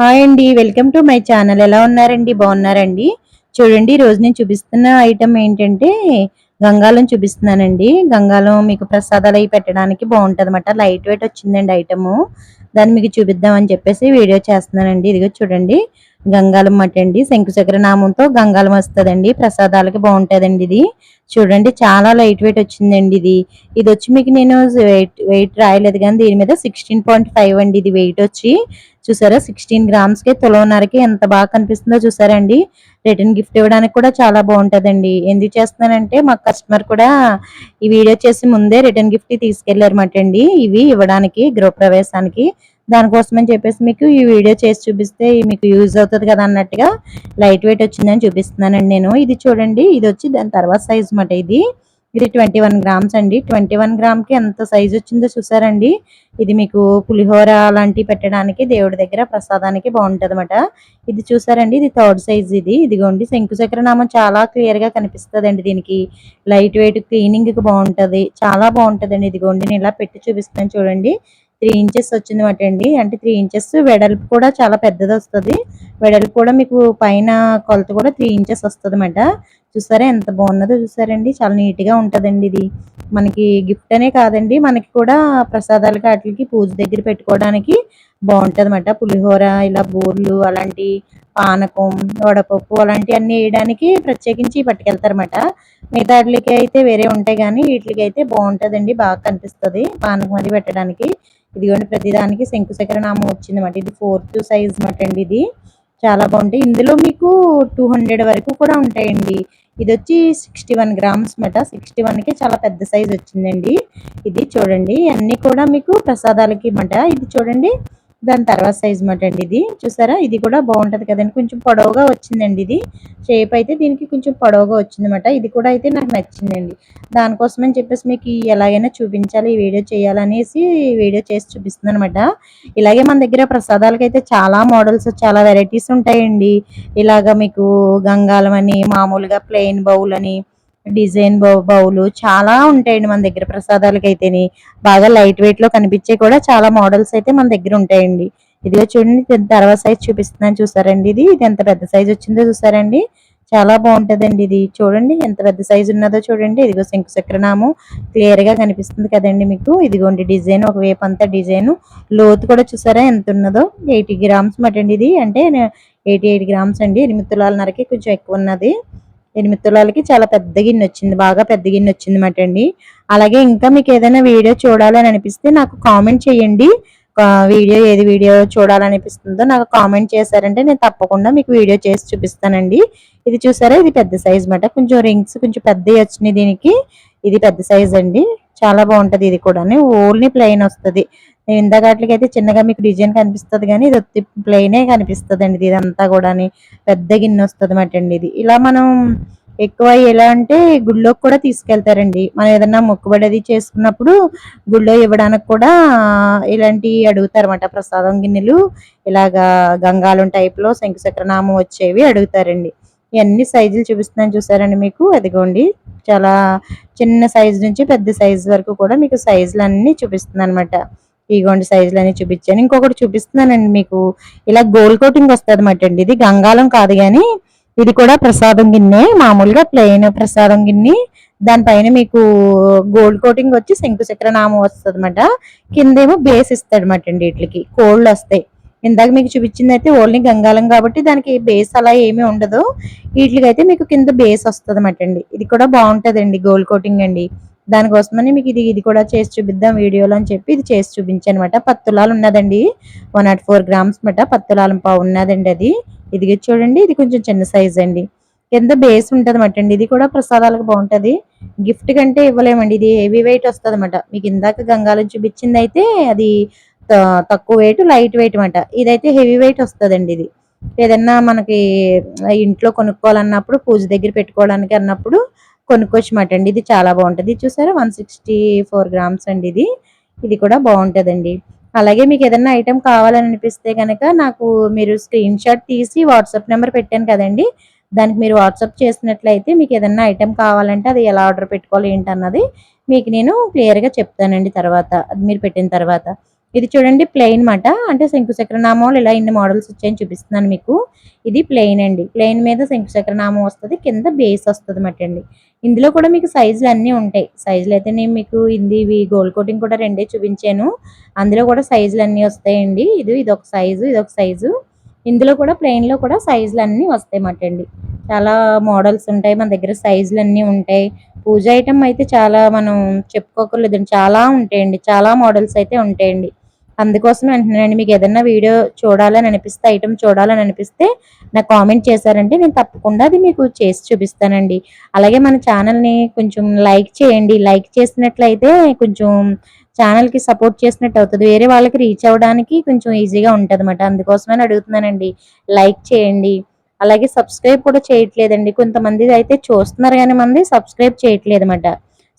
Hi అండి welcome to my channel. ఎలా ఉన్నారండి? బాగున్నారండి? చూడండి ఈ రోజు నేను చూపిస్తున్న ఐటమ్ ఏంటంటే గంగాలం చూపిస్తున్నానండి. గంగాలం మీకు ప్రసాదాలు అవి పెట్టడానికి బాగుంటుంది అనమాట లైట్ వెయిట్ వచ్చిందండి ఐటము. దాన్ని మీకు చూపిద్దామని చెప్పేసి వీడియో చేస్తున్నానండి. ఇదిగో చూడండి గంగాలం మట అండి. శంకుచక్ర నామంతో గంగాలం వస్తుందండి. ప్రసాదాలకి బాగుంటుందండి ఇది. చూడండి చాలా లైట్ వెయిట్ వచ్చిందండి ఇది. ఇది వచ్చి మీకు నేను వెయిట్ వెయిట్ రాయలేదు కానీ దీని మీద సిక్స్టీన్ పాయింట్ ఫైవ్ అండి ఇది వెయిట్ వచ్చి. చూసారా? సిక్స్టీన్ గ్రామ్స్కి తులవన్నరకి ఎంత బాగా కనిపిస్తుందో చూసారండి. రిటర్న్ గిఫ్ట్ ఇవ్వడానికి కూడా చాలా బాగుంటుందండి. ఎందుకు చేస్తున్నానంటే మా కస్టమర్ కూడా ఈ వీడియో చేసి ముందే రిటర్న్ గిఫ్ట్ తీసుకెళ్ళారన్నమాట అండి. ఇవి ఇవ్వడానికి గృహప్రవేశానికి. దానికోసమని చెప్పేసి మీకు ఈ వీడియో చేసి చూపిస్తే మీకు యూజ్ అవుతుంది కదా అన్నట్టుగా లైట్ వెయిట్ వచ్చిందని చూపిస్తున్నానండి నేను. ఇది చూడండి ఇది వచ్చి దాని తర్వాత సైజ్ మాట ఇది. ఇది ట్వంటీ వన్ గ్రామ్స్ అండి. ట్వంటీ వన్ గ్రామ్కి ఎంత సైజ్ వచ్చిందో చూసారండి. ఇది మీకు పులిహోర లాంటివి పెట్టడానికి దేవుడి దగ్గర ప్రసాదానికి బాగుంటది అనమాట ఇది చూసారండి ఇది థర్డ్ సైజ్ ఇది. ఇదిగోండి శంకుచక్ర నామం చాలా క్లియర్గా కనిపిస్తుంది దీనికి. లైట్ వెయిట్ క్లీనింగ్కి బాగుంటది. చాలా బాగుంటదండి. ఇదిగోండి నేను ఇలా పెట్టి చూపిస్తాను చూడండి. త్రీ ఇంచెస్ వచ్చింది అండి. అంటే త్రీ ఇంచెస్ వెడల్పు కూడా చాలా పెద్దది వస్తుంది. వెడల్పు కూడా మీకు పైన కొలత కూడా త్రీ ఇంచెస్ వస్తుంది అన్నమాట చూసారా ఎంత బాగున్నదో చూసారండి. చాలా నీట్గా ఉంటదండి ఇది. మనకి గిఫ్ట్ అనే కాదండి. మనకి కూడా ప్రసాదాలకి వాటికి పూజ దగ్గర పెట్టుకోవడానికి బాగుంటది అన్నమాట పులిహోర ఇలా బూర్లు అలాంటి పానకం వడపప్పు అలాంటివన్నీ వేయడానికి ప్రత్యేకించి పట్టుకెళ్తారన్నమాట. మిగతా వాటికి అయితే వేరే ఉంటాయి కానీ వీటికి అయితే బాగుంటదండి. బాగా కనిపిస్తుంది. పానకం అది పెట్టడానికి. ఇదిగోండి ప్రతిదానికి శంకుశకర నామం వచ్చింది అన్నమాట ఇది ఫోర్త్ సైజ్ మాట అండి ఇది. చాలా బాగుంటాయి. ఇందులో మీకు టూ హండ్రెడ్ వరకు కూడా ఉంటాయండి. ఇది వచ్చి సిక్స్టీ వన్ గ్రామ్స్ మాట సిక్స్టీ కి చాలా పెద్ద సైజ్ వచ్చిందండి. ఇది చూడండి అన్ని కూడా మీకు ప్రసాదాలకి మాట ఇది చూడండి దాని తర్వాత సైజ్ మాట అండి ఇది. చూసారా? ఇది కూడా బాగుంటుంది కదండి. కొంచెం పొడవుగా వచ్చిందండి ఇది. షేప్ అయితే దీనికి కొంచెం పొడవుగా వచ్చిందన్నమాట. ఇది కూడా అయితే నాకు నచ్చిందండి. దానికోసం అని చెప్పేసి మీకు ఎలాగైనా చూపించాలి ఈ వీడియో చేయాలనేసి వీడియో చేసి చూపిస్తుంది అనమాట ఇలాగే మన దగ్గర ప్రసాదాలకైతే అయితే చాలా మోడల్స్ చాలా వెరైటీస్ ఉంటాయండి. ఇలాగ మీకు గంగాలం అని మామూలుగా ప్లెయిన్ బౌల్ అని డిజైన్ బౌలు చాలా ఉంటాయండి మన దగ్గర ప్రసాదాలకి అయితేని బాగా లైట్ వెయిట్లో కనిపించే కూడా చాలా మోడల్స్ అయితే మన దగ్గర ఉంటాయండి. ఇదిగో చూడండి తర్వాత సైజ్ చూపిస్తున్నాను చూసారండి ఇది. ఇది ఎంత పెద్ద సైజ్ వచ్చిందో చూసారండి. చాలా బాగుంటుందండి ఇది. చూడండి ఎంత పెద్ద సైజు ఉన్నదో చూడండి. ఇదిగో శంకు చక్రనామం క్లియర్గా కనిపిస్తుంది కదండి మీకు. ఇదిగోండి డిజైన్ ఒక వేపు అంతా డిజైన్. లోతు కూడా చూసారా ఎంత ఉన్నదో? ఎయిటీ గ్రామ్స్ మటండి ఇది. అంటే ఎయిటీ ఎయిట్ గ్రామ్స్ అండి. ఎనిమిది తులాలన్నరకి కొంచెం ఎక్కువ ఉన్నది. ఎనిమిది తులాలకి చాలా పెద్ద గిన్నె వచ్చింది బాగా పెద్ద గిన్నె వచ్చింది అనమాట అండి. అలాగే ఇంకా మీకు ఏదైనా వీడియో చూడాలని అనిపిస్తే నాకు కామెంట్ చేయండి. వీడియో ఏది వీడియో చూడాలనిపిస్తుందో నాకు కామెంట్ చేశారంటే నేను తప్పకుండా మీకు వీడియో చేసి చూపిస్తానండి. ఇది చూసారా? ఇది పెద్ద సైజ్ మాట కొంచెం రింగ్స్ కొంచెం పెద్దవి వచ్చినాయి దీనికి. ఇది పెద్ద సైజ్ అండి. చాలా బాగుంటుంది ఇది కూడా ఓన్లీ ప్లెయిన్ వస్తుంది. ఇందాకట్లకి అయితే చిన్నగా మీకు డిజైన్ కనిపిస్తుంది కానీ ఇది ప్లెయినే కనిపిస్తుంది అండి ఇదంతా కూడా పెద్ద గిన్నె వస్తుంది అన్నమాట అండి ఇది. ఇలా మనం ఎక్కువ ఎలా అంటే గుళ్ళోకి కూడా తీసుకెళ్తారండి. మనం ఏదన్నా మొక్కుబడి అది చేసుకున్నప్పుడు గుళ్ళో ఇవ్వడానికి కూడా ఇలాంటి అడుగుతారన్నమాట. ప్రసాదం గిన్నెలు ఇలాగా గంగాలం టైప్లో శంకుచక్రనామం వచ్చేవి అడుగుతారండి. ఇవన్నీ సైజులు చూపిస్తున్నాను చూసారండి మీకు? అదిగోండి. చాలా చిన్న సైజు నుంచి పెద్ద సైజు వరకు కూడా మీకు సైజులు అన్ని చూపిస్తుంది అనమాట ఇగోండి సైజులు అన్ని చూపించాను. ఇంకొకటి చూపిస్తున్నానండి మీకు. ఇలా గోల్డ్ కోటింగ్ వస్తుంది అనమాట అండి ఇది గంగాలం కాదు కానీ ఇది కూడా ప్రసాదం గిన్నె. మామూలుగా ప్లెయిన్ ప్రసాదం గిన్నె. దానిపైన మీకు గోల్డ్ కోటింగ్ వచ్చి శంకుచక్ర నామం వస్తుంది అనమాట కిందేమో బేస్ ఇస్తాడు అనమాట అండి వీటికి కోళ్ళు వస్తాయి. ఇందాక మీకు చూపించింది అయితే ఓన్లీ గంగాలం కాబట్టి దానికి బేస్ అలా ఏమీ ఉండదు. వీటికి అయితే మీకు కింద బేస్ వస్తుంది అనమాట అండి ఇది కూడా బాగుంటదండి గోల్డ్ కోటింగ్ అండి. దానికోసమని మీకు ఇది ఇది కూడా చేసి చూపిద్దాం వీడియోలో అని చెప్పి ఇది చేసి చూపించనమాట. పత్తులాలు ఉన్నదండి. వన్ నాట్ ఫోర్ గ్రామ్స్ మట పత్తులాలం పావు ఉన్నదండి అది. ఇది చూడండి ఇది కొంచెం చిన్న సైజ్ అండి. కింద బేస్ ఉంటుంది అండి? ఇది కూడా ప్రసాదాలకు బాగుంటది. గిఫ్ట్ కంటే ఇవ్వలేమండి. ఇది హెవీ వెయిట్ వస్తుంది అనమాట మీకు ఇందాక గంగాలు చూపించింది అయితే అది తక్కువ వెయిట్ లైట్ వెయిట్ అనమాట ఇదైతే హెవీ వెయిట్ వస్తుందండి ఇది. ఏదన్నా మనకి ఇంట్లో కొనుక్కోవాలన్నప్పుడు పూజ దగ్గర పెట్టుకోవడానికి అన్నప్పుడు కొనుక్కోవచ్చమాట అండి. ఇది చాలా బాగుంటుంది. చూసారా? వన్ సిక్స్టీ ఫోర్ గ్రామ్స్ అండి ఇది. ఇది కూడా బాగుంటుందండి. అలాగే మీకు ఏదైనా ఐటెం కావాలని అనిపిస్తే కనుక నాకు మీరు స్క్రీన్ షాట్ తీసి వాట్సాప్ నెంబర్ పెట్టాను కదండి. దానికి మీరు వాట్సాప్ చేసినట్లయితే మీకు ఏదైనా ఐటెం కావాలంటే అది ఎలా ఆర్డర్ పెట్టుకోవాలి ఏంటన్నది మీకు నేను క్లియర్గా చెప్తానండి తర్వాత. అది మీరు పెట్టిన తర్వాత. ఇది చూడండి ప్లెయిన్ మాట. అంటే శంకు చక్రనామాలు ఇలా ఇన్ని మోడల్స్ వచ్చాయని చూపిస్తున్నాను మీకు. ఇది ప్లెయిన్ అండి. ప్లెయిన్ మీద శంకు చక్రనామం వస్తుంది కింద బేస్ వస్తుంది మాట అండి ఇందులో కూడా మీకు సైజులు అన్నీ ఉంటాయి. సైజులు అయితే నేను మీకు ఇది ఇవి గోల్డ్ కోటింగ్ కూడా రెండే చూపించాను. అందులో కూడా సైజులు అన్నీ వస్తాయండి. ఇది ఇది ఒక సైజు ఇది ఒక సైజు ఇందులో కూడా ప్లెయిన్లో కూడా సైజులు అన్నీ వస్తాయి మాట అండి చాలా మోడల్స్ ఉంటాయి మన దగ్గర సైజులు అన్నీ ఉంటాయి. పూజ ఐటమ్ అయితే చాలా మనం చెప్పుకోకర్లేదండి. చాలా ఉంటాయండి. చాలా మోడల్స్ అయితే ఉంటాయండి. అందుకోసం అంటున్నానండి మీకు ఏదైనా వీడియో చూడాలని అనిపిస్తే ఐటమ్ చూడాలని అనిపిస్తే నాకు కామెంట్ చేశారంటే నేను తప్పకుండా అది మీకు చేసి చూపిస్తానండి. అలాగే మన ఛానల్ని కొంచెం లైక్ చేయండి. లైక్ చేసినట్లయితే కొంచెం ఛానల్కి సపోర్ట్ చేసినట్టు అవుతుంది. వేరే వాళ్ళకి రీచ్ అవ్వడానికి కొంచెం ఈజీగా ఉంటుంది అనమాట అందుకోసమని అడుగుతున్నానండి. లైక్ చేయండి. అలాగే సబ్స్క్రైబ్ కూడా చేయట్లేదండి. కొంతమంది అయితే చూస్తున్నారు కానీ మంది సబ్స్క్రైబ్ చేయట్లేదు అనమాట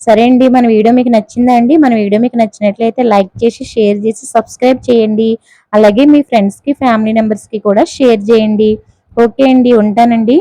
సరే అండి మన వీడియో మీకు నచ్చిందా అండి? మన వీడియో మీకు నచ్చినట్లయితే లైక్ చేసి షేర్ చేసి సబ్స్క్రైబ్ చేయండి. అలాగే మీ ఫ్రెండ్స్కి ఫ్యామిలీ మెంబర్స్కి కూడా షేర్ చేయండి. ఓకే అండి ఉంటానండి.